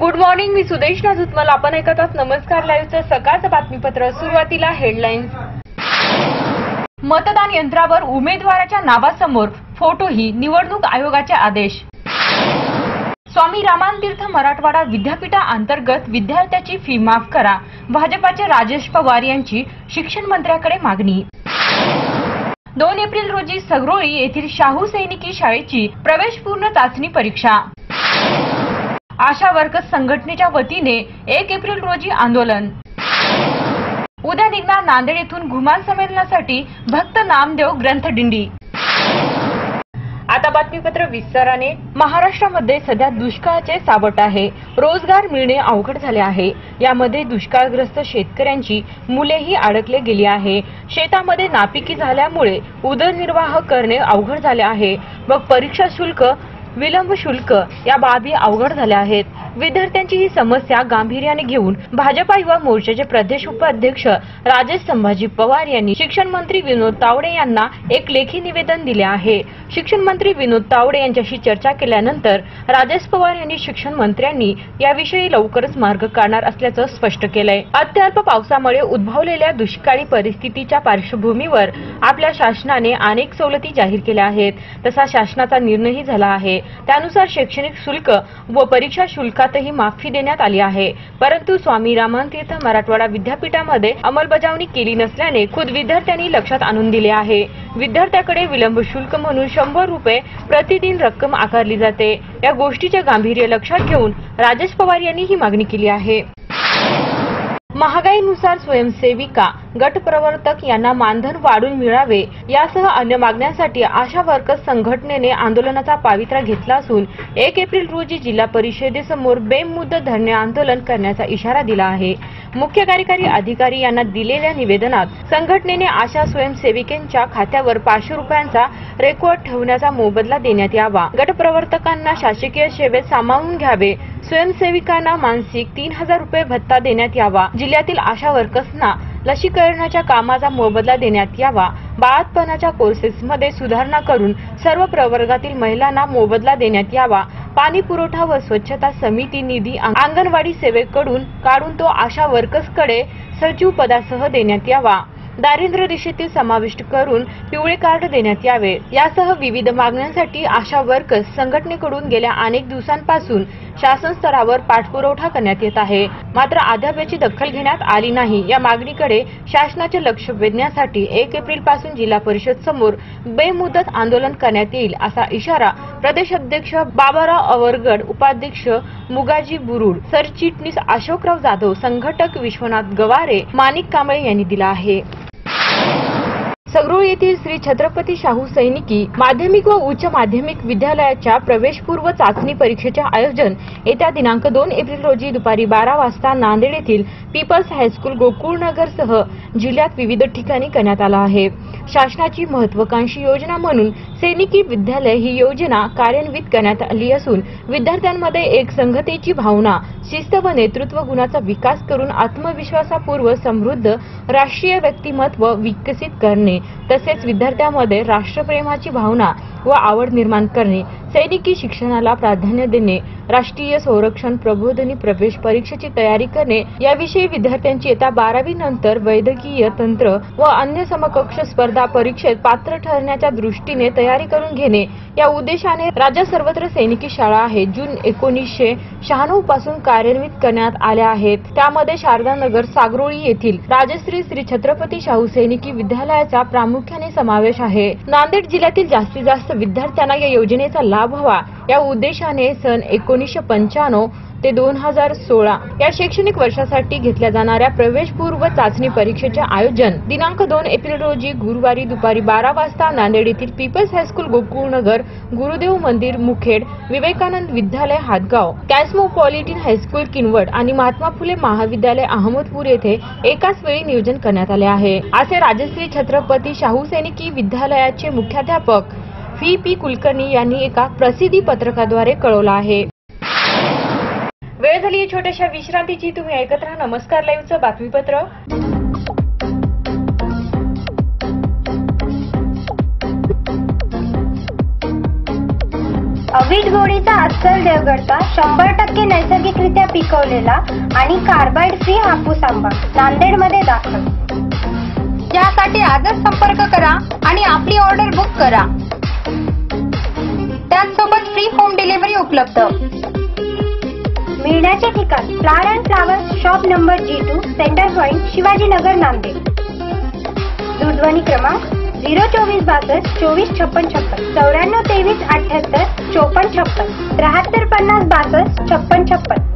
Good morning मी सुदेश नाजुतमल आपण ऐकत आहात नमस्कार लाईव्हचं सकाळचं बातमीपत्र. सुरुवातीला हेडलाईन्स मतदान यंत्रावर उमेदवाराच्या नावासमोर फोटोही निवडणूक आयोगाचे आदेश. स्वामी रामानतीर्थ मराठवाडा विद्यापीठा अंतर्गत विद्यार्थ्याची फी माफ करा. भाजपाचे राजेश पवार यांची शिक्षण मंत्र्याकडे मागणी. दोन एप्रिल रोजी सगरोळी येथील शाहू सैनिकी शाळेची प्रवेशपूर्ण चाचणी परीक्षा. आशा वर्कर्स संघटनेच्या वतीने एक एप्रिल रोजी आंदोलन. उद्या निघणार नांदेड येथून घुमान संमेलनासाठी भक्त नामदेव ग्रंथदिंडी आता बातमीपत्र विस्ताराने महाराष्ट्रामध्ये सध्या दुष्काळाचे सावट आहे. रोजगार मिळणे अवघड झाले आहे. यामध्ये दुष्काळग्रस्त शेतकऱ्यांची मुलेही अडकले गेली आहे. शेतामध्ये नापिकी झाल्यामुळे उदरनिर्वाह करणे अवघड झाले आहे. मग परीक्षा शुल्क विलंब शुल्क या बाबी अवघड झाल्या आहेत. विद्यार्थ्यांची ही समस्या गांभीर्याने घेऊन भाजपा युवा मोर्चाचे प्रदेश उपाध्यक्ष राजेश संभाजी पवार यांनी शिक्षण मंत्री विनोद तावडे यांना एक लेखी निवेदन दिले आहे. शिक्षण मंत्री विनोद तावडे यांच्याशी चर्चा केल्यानंतर राजेश पवार यांनी शिक्षण मंत्र्यांनी याविषयी लवकरच मार्ग काढणार असल्याचं स्पष्ट केलंय. अत्यल्प पावसामुळे उद्भवलेल्या दुष्काळी परिस्थितीच्या पार्श्वभूमीवर आपल्या शासनाने अनेक सवलती जाहीर केल्या आहेत. तसा शासनाचा निर्णयही झाला आहे. त्यानुसार शैक्षणिक शुल्क व परीक्षा शुल्कातही माफी देण्यात आली आहे. परंतु स्वामी रामानतीर्थ मराठवाडा विद्यापीठामध्ये अंमलबजावणी केली नसल्याने खुद विद्यार्थ्यांनी लक्षात आणून दिले आहे. विद्यार्थ्याकडे विलंब शुल्क म्हणून शंभर रुपये प्रतिदिन रक्कम आकारली जाते. या गोष्टीचे गांभीर्य लक्षात घेऊन राजेश पवार यांनी ही मागणी केली आहे. महागाईनुसार स्वयंसेविका गट प्रवर्तक यांना मानधन वाढून मिळावे यासह अन्य मागण्यांसाठी आशा वर्कर्स संघटनेने आंदोलनाचा पावित्रा घेतला असून एक एप्रिल रोजी जिल्हा परिषदेसमोर बेमुदत धरणे आंदोलन करण्याचा इशारा दिला आहे. मुख्य कार्यकारी अधिकारी यांना दिलेल्या निवेदनात संघटनेने आशा स्वयंसेविकेंच्या खात्यावर पाचशे रुपयांचा रेकॉर्ड ठेवण्याचा मोबदला देण्यात यावा. गटप्रवर्तकांना शासकीय सेवेत सामावून घ्यावे. स्वयंसेविकांना मानसिक तीन हजार रुपये भत्ता देण्यात यावा. जिल्ह्यातील आशा वर्कर्सना लसीकरणाच्या कामाचा मोबदला देण्यात यावा. बाळातपणाच्या कोर्सेसमध्ये सुधारणा करून सर्व प्रवर्गातील महिलांना मोबदला देण्यात यावा. पाणी पुरवठा व स्वच्छता समिती निधी अंगणवाडी सेवेकडून काढून तो आशा वर्कर्सकडे सचिव पदासह देण्यात यावा. दारिद्र्य रेषेतील समाविष्ट करून पिवळे कार्ड देण्यात यावे. यासह विविध मागण्यांसाठी आशा वर्कर्स संघटनेकडून गेल्या अनेक दिवसांपासून शासन स्तरावर पाठपुरवठा करण्यात येत आहे. मात्र अद्याप याची दखल घेण्यात आली नाही. या मागणीकडे शासनाचे लक्ष वेधण्यासाठी एक एप्रिलपासून जिल्हा परिषद समोर बेमुदत आंदोलन करण्यात येईल असा इशारा प्रदेश अध्यक्ष बाबाराव अवरगड उपाध्यक्ष मुगाजी बुरुड सरचिटणीस अशोकराव जाधव संघटक विश्वनाथ गवारे माणिक कांबळे यांनी दिला आहे. सगरूळ येथील श्री छत्रपती शाहू सैनिकी माध्यमिक व उच्च माध्यमिक विद्यालयाच्या प्रवेशपूर्व चाचणी परीक्षेचे आयोजन येत्या दिनांक दोन एप्रिल रोजी दुपारी बारा वाजता नांदेड येथील पीपल्स हायस्कूल गोकुळनगरसह जिल्ह्यात विविध ठिकाणी करण्यात आला आहे. शासनाची महत्वाकांक्षी योजना म्हणून सैनिकी विद्यालय ही योजना कार्यान्वित करण्यात आली असून विद्यार्थ्यांमध्ये एक संघतेची भावना शिस्त व नेतृत्व गुणाचा विकास करून आत्मविश्वासापूर्व समृद्ध राष्ट्रीय व्यक्तिमत्व विकसित करणे तसेच विद्यार्थ्यांमध्ये राष्ट्रप्रेमाची भावना व आवड निर्माण करणे सैनिकी शिक्षणाला प्राधान्य देणे राष्ट्रीय संरक्षण प्रबोधनी प्रवेश परीक्षेची तयारी करणे याविषयी विद्यार्थ्यांची येत्या बारावी नंतर वैद्यकीय तंत्र व अन्य समकक्ष स्पर्धा परीक्षेत पात्र ठरण्याच्या दृष्टीने तयारी करून घेणे. या उद्देशाने राज्यात सर्वत्र सैनिकी शाळा आहेत जून एकोणीसशे शहाण्णवपासून कार्यान्वित करण्यात आल्या आहेत. त्यामध्ये शारदानगर सागरोळी येथील राजश्री श्री छत्रपती शाहू सैनिकी विद्यालयाचा प्रामुख्याने समावेश आहे. नांदेड जिल्ह्यातील जास्तीत जास्त विद्यार्थ्यांना या योजनेचा लाभ व्हावा या उद्देशाने सन एकोणीसशे पंच्याण्णव ते दोन हजार सोळा या शैक्षणिक वर्षासाठी घेतल्या जाणाऱ्या प्रवेशपूर्व चाचणी परीक्षेचे आयोजन दिनांक दोन एप्रिल रोजी गुरुवारी दुपारी बारा वाजता नांदेड येथील पीपल्स हायस्कूल गोकुळनगर गुरुदेव मंदिर मुखेड विवेकानंद विद्यालय हातगाव कॅस्मोपॉलिटन हायस्कूल किनवट आणि महात्मा फुले महाविद्यालय अहमदपूर येथे एकाच वेळी नियोजन करण्यात आले आहे. असे राजश्री छत्रपती शाहू सैनिकी विद्यालयाचे मुख्याध्यापक व्ही पी कुलकर्णी यांनी एका प्रसिद्धी पत्रकाद्वारे कळवलं आहे. वेळ झाली आहे छोट्याशा विश्रांतीची. तुम्ही ऐकत राहा नमस्कार लाईव्हचं बातमीपत्र. अवीट गोळीचा अस्सल देवगडचा शंभर टक्के नैसर्गिकरित्या पिकवलेला आणि कार्बाइड फ्री हापूस आंबा नांदेडमध्ये दाखल. यासाठी आजच संपर्क करा आणि आपली ऑर्डर बुक करा. त्याचसोबत फ्री होम डिलिव्हरी उपलब्ध. मिळण्याचे ठिकाण flower and flower shop number G two centre point Shivajinagar Nanded. दूरध्वनी क्रमांक झिरो चोवीस बासष्ट चोवीस छप्पन छप्पन चौऱ्याण्णव तेवीस अठ्याहत्तर चोपन्न छप्पन त्र्याहत्तर पन्नास बासष्ट छप्पन छप्पन.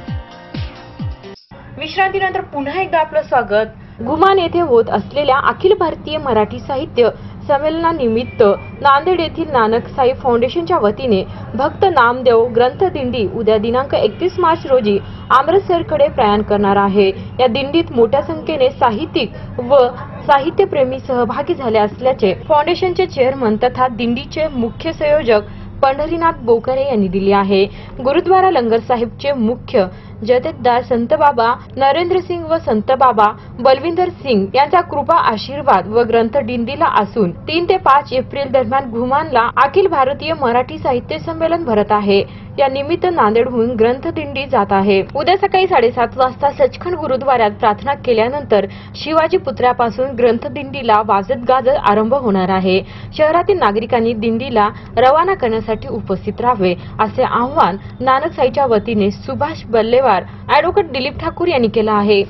विश्रांतीनंतर पुन्हा एकदा आपलं स्वागत. गुमान येथे होत असलेल्या अखिल भारतीय मराठी साहित्य संमेलनानिमित्त नांदेड येथील नानक साई फाउंडेशनच्या वतीने भक्त नामदेव ग्रंथ दिंडी उद्या दिनांक एकतीस मार्च रोजी अमृतसरकडे प्रयाण करणार आहे. या दिंडीत मोठ्या संख्येने साहित्यिक व साहित्यप्रेमी सहभागी झाले असल्याचे फाउंडेशनचे चेअरमन तथा दिंडीचे मुख्य संयोजक पंढरीनाथ बोकरे यांनी दिली आहे. गुरुद्वारा लंगर साहिबचे मुख्य जथेदार संत बाबा नरेंद्र सिंग व संत बाबा बलविंदर सिंग यांचा कृपा आशीर्वाद व ग्रंथ दिंडीला असून तीन ते पाच एप्रिल दरम्यान घुमानला अखिल भारतीय मराठी साहित्य संमेलन भरत आहे. या निमित्त नांदेडहून ग्रंथदिंडी जात आहे. उद्या सकाळी साडेसात वाजता सचखंड गुरुद्वाऱ्यात प्रार्थना केल्यानंतर शिवाजी पुत्र्यापासून ग्रंथदिंडीला वाजत गाजत आरंभ होणार आहे. शहरातील नागरिकांनी दिंडीला रवाना करण्यासाठी उपस्थित राहावे असे आवाहन नानकसाईच्या वतीने सुभाष बल्लेवार अॅडव्होकेट दिलीप ठाकूर यांनी केलं आहे.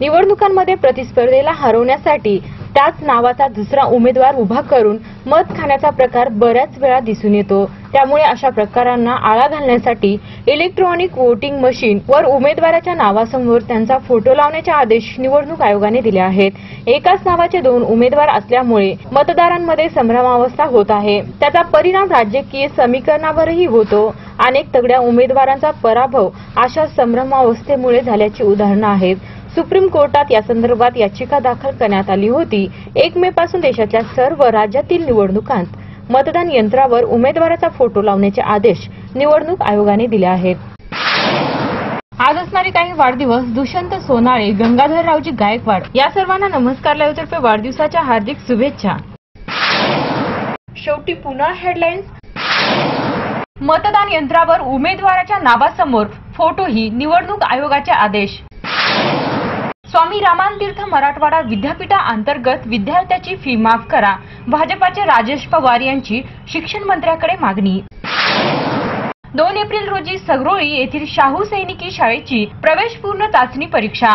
निवडणुकांमध्ये प्रतिस्पर्धेला हरवण्यासाठी त्याच नावाचा दुसरा उमेदवार उभा करून मत खाण्याचा प्रकार बऱ्याच वेळा दिसून येतो. त्यामुळे अशा प्रकारांना आळा घालण्यासाठी इलेक्ट्रॉनिक वोटिंग मशीन वर उमेदवाराच्या नावासमोर त्यांचा फोटो लावण्याचे आदेश निवडणूक आयोगाने दिले आहेत. एकाच नावाचे दोन उमेदवार असल्यामुळे मतदारांमध्ये संभ्रमावस्था होत आहे. त्याचा परिणाम राजकीय समीकरणावरही होतो. अनेक तगड्या उमेदवारांचा पराभव अशा संभ्रमावस्थेमुळे झाल्याची उदाहरणं आहेत. सुप्रीम कोर्टात या संदर्भात याचिका दाखल करण्यात आली होती. एक मे पासून देशाच्या सर्व राज्यातील निवडणुकांत मतदान यंत्रावर उमेदवाराचा फोटो लावण्याचे आदेश निवडणूक आयोगाने दिले आहेत. आज असणारे काही वाढदिवस दुष्यंत सोनाळे गंगाधररावजी गायकवाड या सर्वांना नमस्कार लाईव्हतर्फे वाढदिवसाच्या हार्दिक शुभेच्छा. शेवटी पुन्हा हेडलाईन्स मतदान यंत्रावर उमेदवाराच्या नावासमोर फोटोही निवडणूक आयोगाचे आदेश. स्वामी रामानतीर्थ मराठवाडा विद्यापीठाअंतर्गत विद्यार्थ्याची फी माफ करा. भाजपाचे राजेश पवार यांची शिक्षण मंत्र्याकडे मागणी. दोन एप्रिल रोजी सगरोळी येथील शाहू सैनिकी शाळेची प्रवेशपूर्ण चाचणी परीक्षा.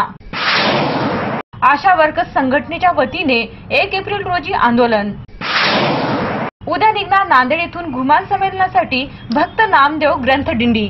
आशा वर्कर्स संघटनेच्या वतीने एक एप्रिल रोजी आंदोलन. उद्या निघणार नांदेड येथून घुमान संमेलनासाठी भक्त नामदेव ग्रंथदिंडी